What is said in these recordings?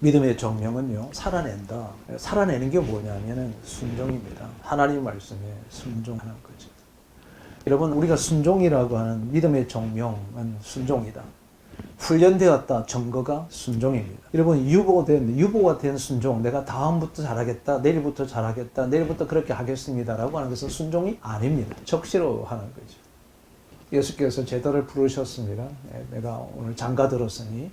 믿음의 정명은요, 살아낸다. 살아내는 게 뭐냐면은 순종입니다. 하나님 말씀에 순종하는 거죠. 여러분, 우리가 순종이라고 하는 믿음의 정명은 순종이다. 훈련되었다. 증거가 순종입니다. 여러분, 유보된, 유보가 된 순종, 내가 다음부터 잘하겠다, 내일부터 잘하겠다, 내일부터 그렇게 하겠습니다라고 하는 것은 순종이 아닙니다. 적시로 하는 거죠. 예수께서 제자를 부르셨습니다. 네, 내가 오늘 장가 들었으니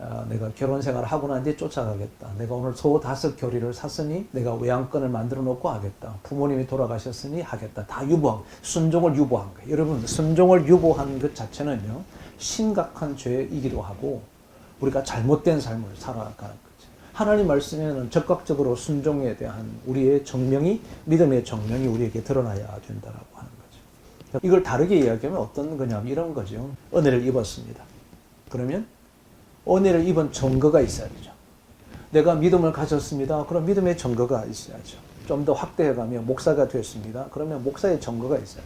어, 내가 결혼 생활을 하고 난 뒤에 쫓아가겠다. 내가 오늘 소 다섯 교리를 샀으니 내가 외양권을 만들어 놓고 하겠다. 부모님이 돌아가셨으니 하겠다. 다 유보한 순종을 유보한 거예요. 여러분 순종을 유보한 것 자체는요 심각한 죄이기도 하고 우리가 잘못된 삶을 살아가는 거죠. 하나님 말씀에는 적극적으로 순종에 대한 우리의 정명이 믿음의 정명이 우리에게 드러나야 된다라고 하는 거죠. 이걸 다르게 이야기하면 어떤 거냐면 이런 거죠. 은혜를 입었습니다. 그러면 은혜를 입은 증거가 있어야 되죠. 내가 믿음을 가졌습니다. 그럼 믿음의 증거가 있어야죠. 좀 더 확대해가면 목사가 됐습니다. 그러면 목사의 증거가 있어요.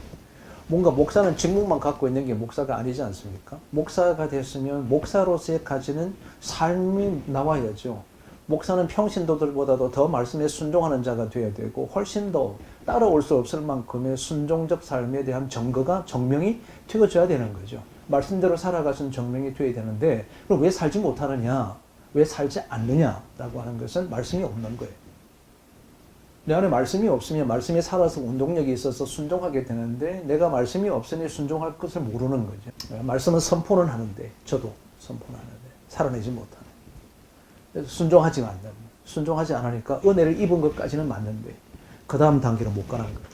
뭔가 목사는 직무만 갖고 있는 게 목사가 아니지 않습니까? 목사가 됐으면 목사로서의 가지는 삶이 나와야죠. 목사는 평신도들보다도 더 말씀에 순종하는 자가 되어야 되고 훨씬 더 따라올 수 없을 만큼의 순종적 삶에 대한 증거가 정명이 되어져야 되는 거죠. 말씀대로 살아가신 정명이 되어야 되는데 그럼 왜 살지 못하느냐? 왜 살지 않느냐라고 하는 것은 말씀이 없는 거예요. 내 안에 말씀이 없으면 말씀이 살아서 운동력이 있어서 순종하게 되는데 내가 말씀이 없으니 순종할 것을 모르는 거죠. 말씀은 선포는 하는데 저도 선포는 하는데 살아내지 못하는. 그래서 순종하지 않는. 순종하지 않으니까 은혜를 입은 것까지는 맞는데 그 다음 단계로 못 가는 거예요.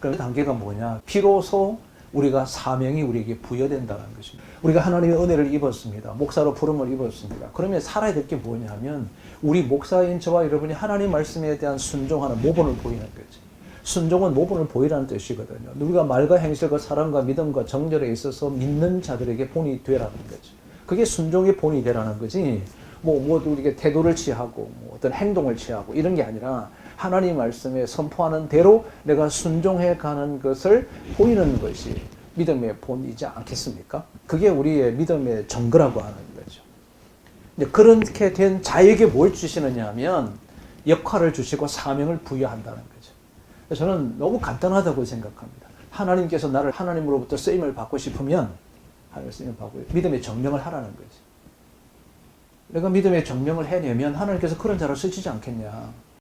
그럼 단계가 뭐냐? 비로소 우리가 사명이 우리에게 부여된다는 것입니다. 우리가 하나님의 은혜를 입었습니다. 목사로 부름을 입었습니다. 그러면 살아야 될 게 뭐냐면 우리 목사인 저와 여러분이 하나님 말씀에 대한 순종하는 모본을 보이는 거지. 순종은 모본을 보이라는 뜻이거든요. 우리가 말과 행실과 사랑과 믿음과 정절에 있어서 믿는 자들에게 본이 되라는 거죠. 그게 순종의 본이 되라는 거지. 뭐, 뭐, 우리가 태도를 취하고, 뭐 어떤 행동을 취하고, 이런 게 아니라, 하나님 말씀에 선포하는 대로 내가 순종해 가는 것을 보이는 것이 믿음의 본이지 않겠습니까? 그게 우리의 믿음의 정거라고 하는 거죠. 근데 그렇게 된 자에게 뭘 주시느냐 하면 역할을 주시고 사명을 부여한다는 거죠. 저는 너무 간단하다고 생각합니다. 하나님께서 나를 하나님으로부터 쓰임을 받고 싶으면 하나님 쓰임을 받고 믿음의 정명을 하라는 거지. 내가 믿음의 정명을 해내면 하나님께서 그런 자를 쓰시지 않겠냐.